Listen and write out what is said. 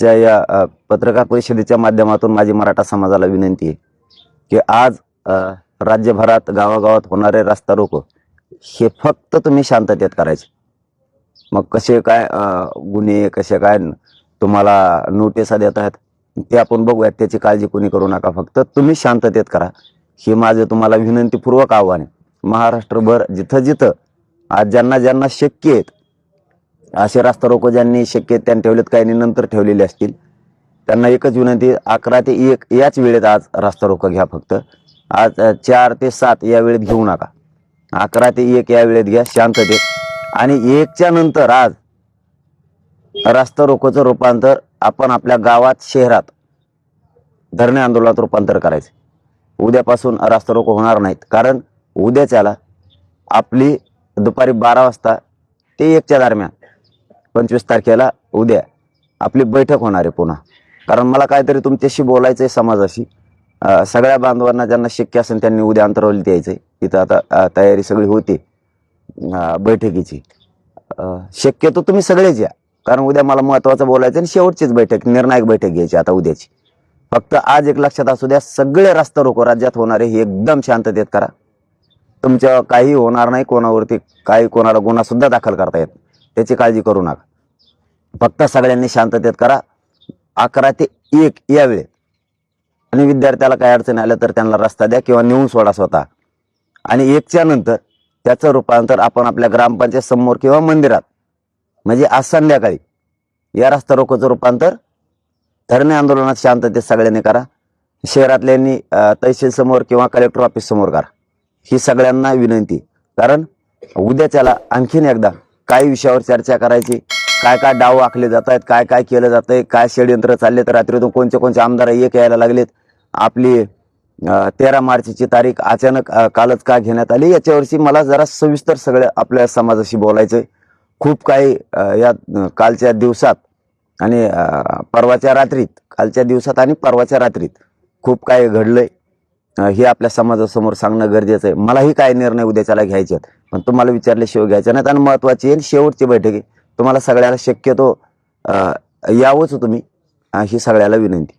च्या या पत्रकार परिषदेच्या माध्यमातून माझी मराठा समाजाला विनंती आहे की आज राज्यभरात गावागावात होणारे रस्ता रोको. हे फक्त तुम्ही शांततेत करायचे. मग कसे काय गुन्हे कसे काय तुम्हाला नोटिसा देत आहेत ते आपण बघूयात. त्याची काळजी कोणी करू नका. फक्त तुम्ही शांततेत करा. हे माझं तुम्हाला विनंतीपूर्वक आव्हान आहे. महाराष्ट्रभर जिथं जिथं आज ज्यांना ज्यांना शक्य आहेत असे रास्ता रोको ज्यांनी शक्य त्यांनी ठेवलेत काही नंतर ठेवलेले असतील. त्यांना एकच विनंती अकरा ते एक याच वेळेत आज रास्ता रोको घ्या फक्त. आज चार ते सात या वेळेत घेऊ नका. अकरा ते एक या वेळेत घ्या शांततेत आणि एकच्या नंतर आज रास्ता रोकोचं रूपांतर आपण आपल्या गावात शहरात धरणे आंदोलनात रूपांतर करायचं. उद्यापासून रास्ता रोको होणार नाहीत. कारण उद्याच्याला आपली दुपारी बारा वाजता ते एकच्या दरम्यान पंचवीस तारखेला उद्या आपली बैठक होणार आहे पुन्हा. कारण मला काहीतरी तुमच्याशी बोलायचं आहे समाजाशी. सगळ्या बांधवांना ज्यांना शक्य असेल त्यांनी उद्या अंतरावली द्यायचं आहे. तिथं आता तयारी सगळी होती बैठकीची. शक्यतो तुम्ही सगळेच या. कारण उद्या मला महत्त्वाचं बोलायचं आणि शेवटचीच बैठक निर्णायक बैठक घ्यायची आता उद्याची. फक्त आज एक लक्षात असू द्या सगळे रस्ता रोको राज्यात होणारे हे एकदम शांततेत करा. तुमच्या काही होणार नाही कोणावरती काही कोणाला गुन्हा सुद्धा दाखल करता येत त्याची काळजी करू नका. फक्त सगळ्यांनी शांततेत करा. अकरा ते एक या वेळेत. आणि विद्यार्थ्याला काय अडचण आल्या तर त्यांना रस्ता द्या किंवा नेऊन सोडा स्वतः. आणि एकच्या नंतर त्याचं रूपांतर आपण आपल्या ग्रामपंचायत समोर किंवा मंदिरात. म्हणजे आज संध्याकाळी. या रस्ता रोकोचं रूपांतर. धरणे आंदोलनात शांततेत सगळ्यांनी करा. शहरातल्यांनी तहसील समोर किंवा कलेक्टर ऑफिस समोर करा. ही सगळ्यांना विनंती. कारण उद्याच्याला आणखीन एकदा काय विषयावर चर्चा करायची? काय काय डाव आखले जात आहेत काय काय केलं जात आहे काय षडयंत्र चालले तर रात्रीतून कोणते कोणते आमदार एक यायला लागलेत? आपली तेरा मार्चची तारीख अचानक कालच का घेण्यात आली? याच्यावरची मला जरा सविस्तर सगळं आपल्या समाजाशी बोलायचं खूप काही या कालच्या दिवसात आणि परवाच्या रात्रीत कालच्या दिवसात आणि परवाच्या रात्रीत खूप काही घडलंय. हे आपल्या समाजासमोर सांगणं गरजेचं आहे. मलाही काय निर्णय उद्याच्याला घ्यायचे आहेत? पण तुम्हाला विचारल्याशिवाय घ्यायचे नाहीत आणि महत्त्वाची आहे शेवटची बैठक आहे. तुम्हाला सगळ्याला शक्यतो यावंच तुम्ही ही सगळ्याला विनंती.